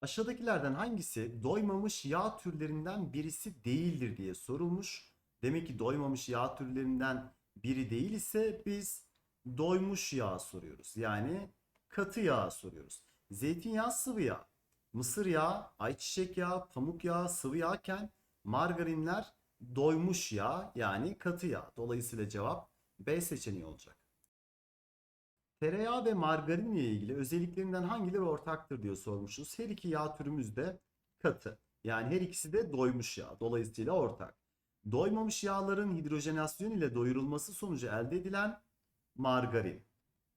Aşağıdakilerden hangisi doymamış yağ türlerinden birisi değildir diye sorulmuş. Demek ki doymamış yağ türlerinden biri değil ise biz doymuş yağ soruyoruz. Yani katı yağ soruyoruz. Zeytinyağı sıvı yağ, mısır yağı, ayçiçek yağı, pamuk yağı sıvı yağken margarinler doymuş yağ yani katı yağ. Dolayısıyla cevap B seçeneği olacak. Tereyağı ve margarin ile ilgili özelliklerinden hangileri ortaktır diye sormuşuz. Her iki yağ türümüz de katı. Yani her ikisi de doymuş yağ. Dolayısıyla ortak. Doymamış yağların hidrojenasyon ile doyurulması sonucu elde edilen margarin.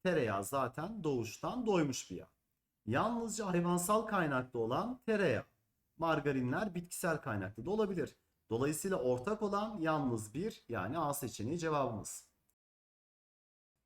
Tereyağı zaten doğuştan doymuş bir yağ. Yalnızca hayvansal kaynakta olan tereyağı. Margarinler bitkisel kaynakta da olabilir. Dolayısıyla ortak olan yalnız bir yani A seçeneği cevabımız.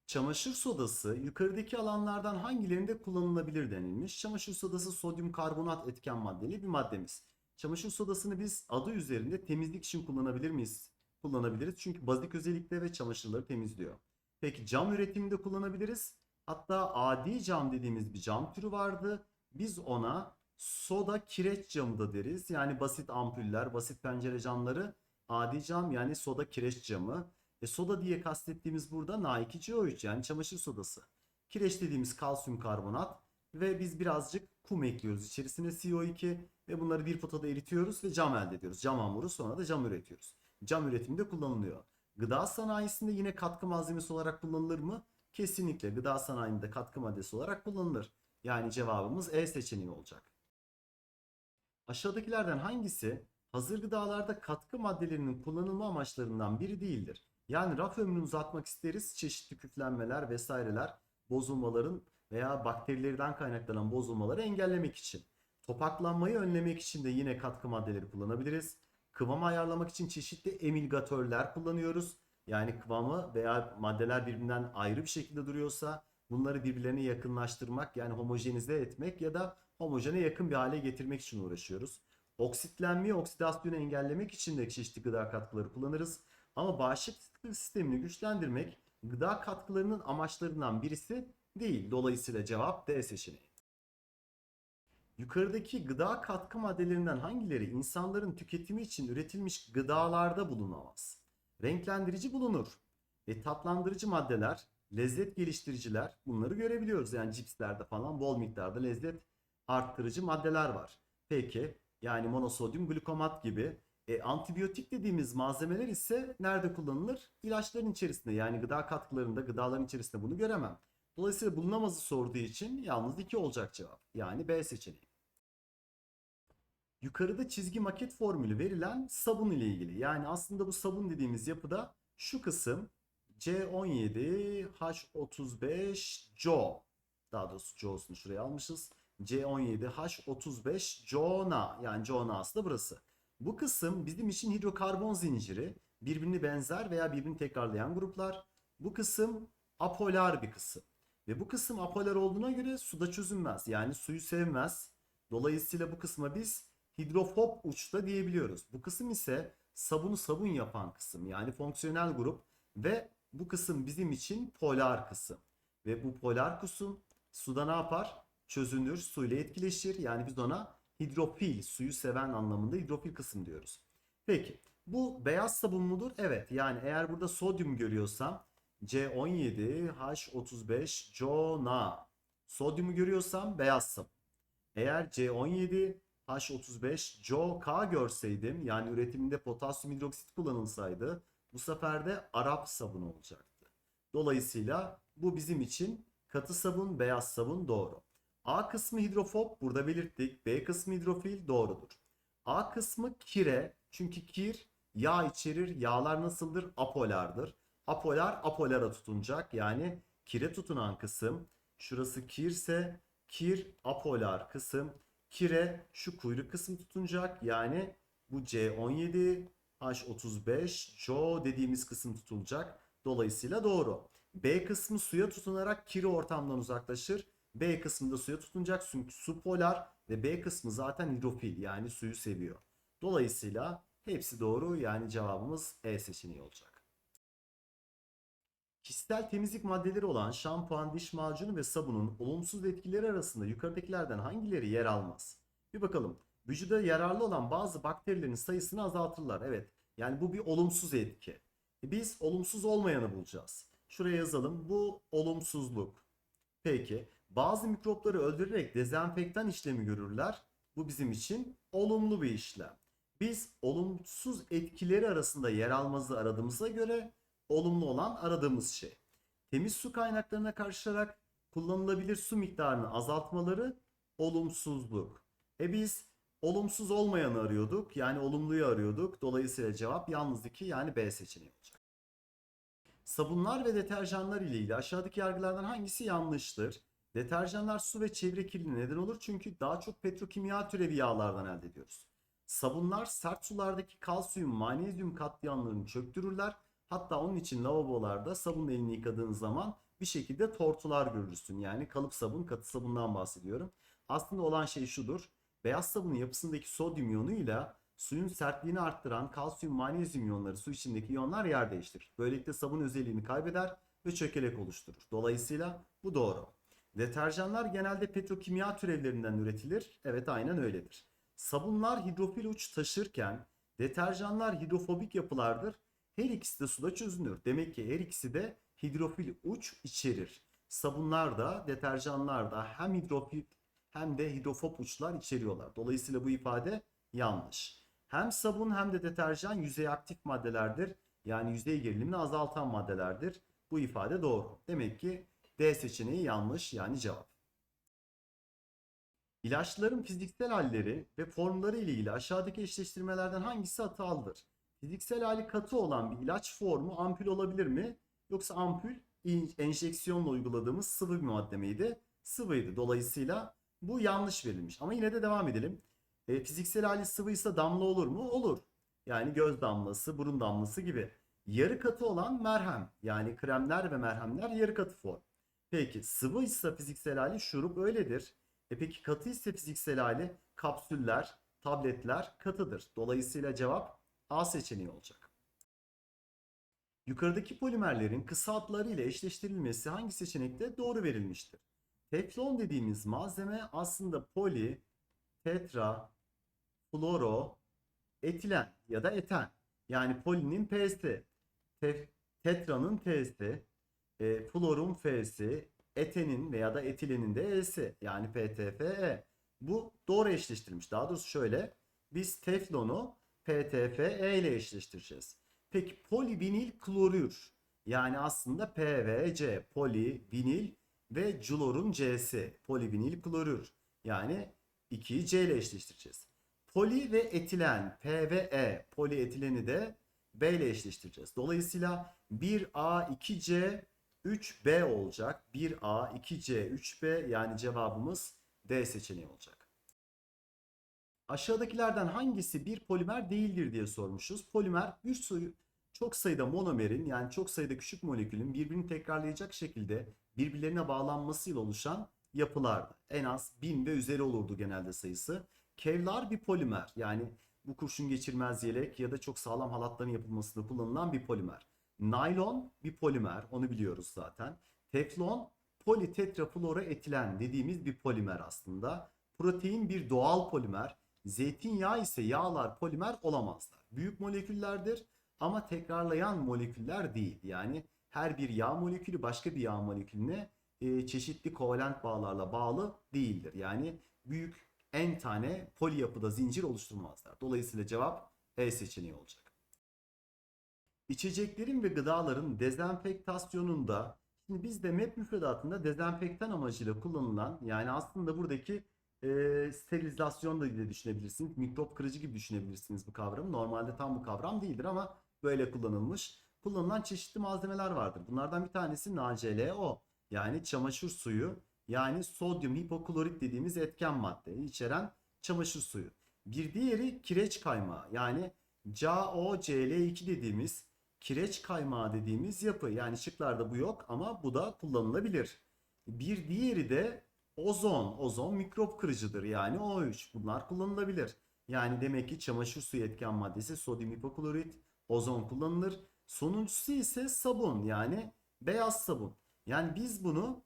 Çamaşır sodası yukarıdaki alanlardan hangilerinde kullanılabilir denilmiş. Çamaşır sodası sodyum karbonat etken maddeli bir maddemiz. Çamaşır sodasını biz adı üzerinde temizlik için kullanabilir miyiz? Kullanabiliriz çünkü bazik özellikle ve çamaşırları temizliyor. Peki cam üretiminde kullanabiliriz. Hatta adi cam dediğimiz bir cam türü vardı. Biz ona soda kireç camı da deriz. Yani basit ampuller, basit pencere camları adi cam yani soda kireç camı. E soda diye kastettiğimiz burada Na2CO3 yani çamaşır sodası. Kireç dediğimiz kalsiyum karbonat ve biz birazcık kum ekliyoruz içerisine CO2 ve bunları bir potada eritiyoruz ve cam elde ediyoruz. Cam hamuru sonra da cam üretiyoruz. Cam üretiminde kullanılıyor. Gıda sanayisinde yine katkı malzemesi olarak kullanılır mı? Kesinlikle gıda sanayinde katkı maddesi olarak kullanılır. Yani cevabımız E seçeneği olacak. Aşağıdakilerden hangisi hazır gıdalarda katkı maddelerinin kullanılma amaçlarından biri değildir? Yani raf ömrünü uzatmak isteriz. Çeşitli küflenmeler vesaireler bozulmaların veya bakterilerden kaynaklanan bozulmaları engellemek için. Topaklanmayı önlemek için de yine katkı maddeleri kullanabiliriz. Kıvamı ayarlamak için çeşitli emilgatörler kullanıyoruz. Yani kıvamı veya maddeler birbirinden ayrı bir şekilde duruyorsa bunları birbirlerine yakınlaştırmak yani homojenize etmek ya da homojene yakın bir hale getirmek için uğraşıyoruz. Oksitlenmeyi, oksidasyonu engellemek için de çeşitli gıda katkıları kullanırız. Ama bağışıklık sistemini güçlendirmek gıda katkılarının amaçlarından birisi değil. Dolayısıyla cevap D seçeneği. Yukarıdaki gıda katkı maddelerinden hangileri insanların tüketimi için üretilmiş gıdalarda bulunamaz? Renklendirici bulunur. E, tatlandırıcı maddeler, lezzet geliştiriciler bunları görebiliyoruz. Yani cipslerde falan bol miktarda lezzet arttırıcı maddeler var. Peki yani monosodyum glutamat gibi e, antibiyotik dediğimiz malzemeler ise nerede kullanılır? İlaçların içerisinde yani gıda katkılarında, gıdaların içerisinde bunu göremem. Dolayısıyla bulunamazı sorduğu için yalnız 2 olacak cevap. Yani B seçeneği. Yukarıda çizgi maket formülü verilen sabun ile ilgili. Yani aslında bu sabun dediğimiz yapıda şu kısım C17H35Jo daha doğrusu Jo'sunu şuraya almışız. C17H35 Jona yani Jona'sı da burası. Bu kısım bizim için hidrokarbon zinciri. Birbirini benzer veya birbirini tekrarlayan gruplar. Bu kısım apolar bir kısım. Ve bu kısım apolar olduğuna göre suda çözünmez. Yani suyu sevmez. Dolayısıyla bu kısma biz hidrofob uçta diyebiliyoruz. Bu kısım ise sabunu sabun yapan kısım. Yani fonksiyonel grup ve bu kısım bizim için polar kısım. Ve bu polar kısım suda ne yapar? Çözünür, suyla etkileşir. Yani biz ona hidrofil, suyu seven anlamında hidrofil kısım diyoruz. Peki bu beyaz sabun mudur? Evet yani eğer burada sodyum görüyorsam C17H35 Jona sodyumu görüyorsam beyaz sabun. Eğer C17 H35 JOK görseydim yani üretiminde potasyum hidroksit kullanılsaydı bu sefer de Arap sabunu olacaktı. Dolayısıyla bu bizim için katı sabun, beyaz sabun doğru. A kısmı hidrofob burada belirttik. B kısmı hidrofil doğrudur. A kısmı kire çünkü kir yağ içerir. Yağlar nasıldır? Apolardır. Apolar apolara tutunacak. Yani kire tutunan kısım. Şurası kirse kir apolar kısım. Kire şu kuyruk kısım tutunacak. Yani bu C17 H35 Jo dediğimiz kısım tutulacak. Dolayısıyla doğru. B kısmı suya tutunarak kiri ortamdan uzaklaşır. B kısmında suya tutunacak çünkü su polar ve B kısmı zaten hidrofil yani suyu seviyor. Dolayısıyla hepsi doğru yani cevabımız E seçeneği olacak. Kişisel temizlik maddeleri olan şampuan, diş macunu ve sabunun olumsuz etkileri arasında yukarıdakilerden hangileri yer almaz? Bir bakalım. Vücuda yararlı olan bazı bakterilerin sayısını azaltırlar. Evet. Yani bu bir olumsuz etki. E Biz olumsuz olmayanı bulacağız. Şuraya yazalım. Bu olumsuzluk. Peki. Bazı mikropları öldürerek dezenfektan işlemi görürler. Bu bizim için olumlu bir işlem. Biz olumsuz etkileri arasında yer almazı aradığımıza göre olumlu olan aradığımız şey. Temiz su kaynaklarına karşılarak kullanılabilir su miktarını azaltmaları olumsuzluk. E biz olumsuz olmayanı arıyorduk. Yani olumluyu arıyorduk. Dolayısıyla cevap yalnız 2 yani B seçeneği olacak. Sabunlar ve deterjanlar ile ilgili aşağıdaki yargılardan hangisi yanlıştır? Deterjanlar su ve çevre kirliliğine neden olur çünkü daha çok petrokimya türevi yağlardan elde ediyoruz. Sabunlar sert sulardaki kalsiyum, magnezyum katliamlarını çöktürürler. Hatta onun için lavabolarda sabunla elini yıkadığın zaman bir şekilde tortular görürsün. Yani kalıp sabun, katı sabundan bahsediyorum. Aslında olan şey şudur. Beyaz sabunun yapısındaki sodyum iyonuyla suyun sertliğini arttıran kalsiyum, magnezyum iyonları su içindeki iyonlar yer değiştirir. Böylelikle sabun özelliğini kaybeder ve çökelek oluşturur. Dolayısıyla bu doğru. Deterjanlar genelde petrokimya türevlerinden üretilir. Evet aynen öyledir. Sabunlar hidrofil uç taşırken deterjanlar hidrofobik yapılardır. Her ikisi de suda çözünür. Demek ki her ikisi de hidrofil uç içerir. Sabunlar da deterjanlar da hem hidrofil hem de hidrofob uçlar içeriyorlar. Dolayısıyla bu ifade yanlış. Hem sabun hem de deterjan yüzey aktif maddelerdir. Yani yüzey gerilimini azaltan maddelerdir. Bu ifade doğru. Demek ki D seçeneği yanlış yani cevap. İlaçların fiziksel halleri ve formları ile ilgili aşağıdaki eşleştirmelerden hangisi hatalıdır? Fiziksel hali katı olan bir ilaç formu ampul olabilir mi? Yoksa ampul enjeksiyonla uyguladığımız sıvı bir madde miydi? Sıvıydı. Dolayısıyla bu yanlış verilmiş. Ama yine de devam edelim. E, fiziksel hali sıvıysa damla olur mu? Olur. Yani göz damlası, burun damlası gibi. Yarı katı olan merhem. Yani kremler ve merhemler yarı katı form. Peki sıvı ise fiziksel hali şurup öyledir. E peki katı ise fiziksel hali kapsüller, tabletler katıdır. Dolayısıyla cevap A seçeneği olacak. Yukarıdaki polimerlerin kısa adları ile eşleştirilmesi hangi seçenekte doğru verilmiştir? Teflon dediğimiz malzeme aslında poli, tetra, fluoro, etilen ya da eten. Yani polinin P'si, tef- tetranın T'si, e, florun F'si, etenin veya da etilenin de E'si. Yani PTFE. Bu doğru eşleştirilmiş. Daha doğrusu şöyle. Biz teflonu PTFE ile eşleştireceğiz. Peki polivinil klorür. Yani aslında PVC. Polivinil ve clorun C'si. Polivinil klorür. Yani 2'yi C ile eşleştireceğiz. Poli ve etilen P ve E. Polietileni de B ile eşleştireceğiz. Dolayısıyla 1A, 2C, 3B olacak. 1A, 2C, 3B yani cevabımız D seçeneği olacak. Aşağıdakilerden hangisi bir polimer değildir diye sormuşuz. Polimer bir suyu çok sayıda monomerin yani çok sayıda küçük molekülün birbirini tekrarlayacak şekilde birbirlerine bağlanmasıyla oluşan yapılardı. En az 1000 ve üzeri olurdu genelde sayısı. Kevlar bir polimer yani bu kurşun geçirmez yelek ya da çok sağlam halatların yapılmasında kullanılan bir polimer. Naylon bir polimer onu biliyoruz zaten. Teflon politetrafluoroetilen dediğimiz bir polimer aslında. Protein bir doğal polimer. Zeytinyağı ise yağlar polimer olamazlar. Büyük moleküllerdir ama tekrarlayan moleküller değil. Yani her bir yağ molekülü başka bir yağ molekülüne e, çeşitli kovalent bağlarla bağlı değildir. Yani büyük en tane poli yapıda zincir oluşturmazlar. Dolayısıyla cevap E seçeneği olacak. İçeceklerin ve gıdaların dezenfektasyonunda şimdi bizde MEP müfredatında dezenfektan amacıyla kullanılan yani aslında buradaki e, sterilizasyon da diye düşünebilirsiniz. Mikrop kırıcı gibi düşünebilirsiniz bu kavramı. Normalde tam bu kavram değildir ama böyle kullanılmış. Kullanılan çeşitli malzemeler vardır. Bunlardan bir tanesi NaClO yani çamaşır suyu yani sodyum hipoklorit dediğimiz etken maddeyi içeren çamaşır suyu. Bir diğeri kireç kaymağı yani CaOCl2 dediğimiz kireç kaymağı dediğimiz yapı. Yani şıklarda bu yok ama bu da kullanılabilir. Bir diğeri de ozon. Ozon mikrop kırıcıdır yani O3. Bunlar kullanılabilir. Yani demek ki çamaşır suyu etken maddesi sodyum hipoklorit, ozon kullanılır. Sonuncusu ise sabun yani beyaz sabun. Yani biz bunu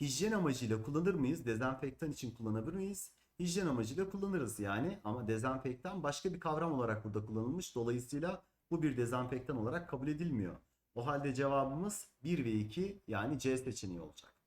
hijyen amacıyla kullanır mıyız? Dezenfektan için kullanabilir miyiz? hijyen amacıyla kullanırız yani ama dezenfektan başka bir kavram olarak burada kullanılmış. Dolayısıyla bu bir dezenfektan olarak kabul edilmiyor. O halde cevabımız 1 ve 2 yani C seçeneği olacak.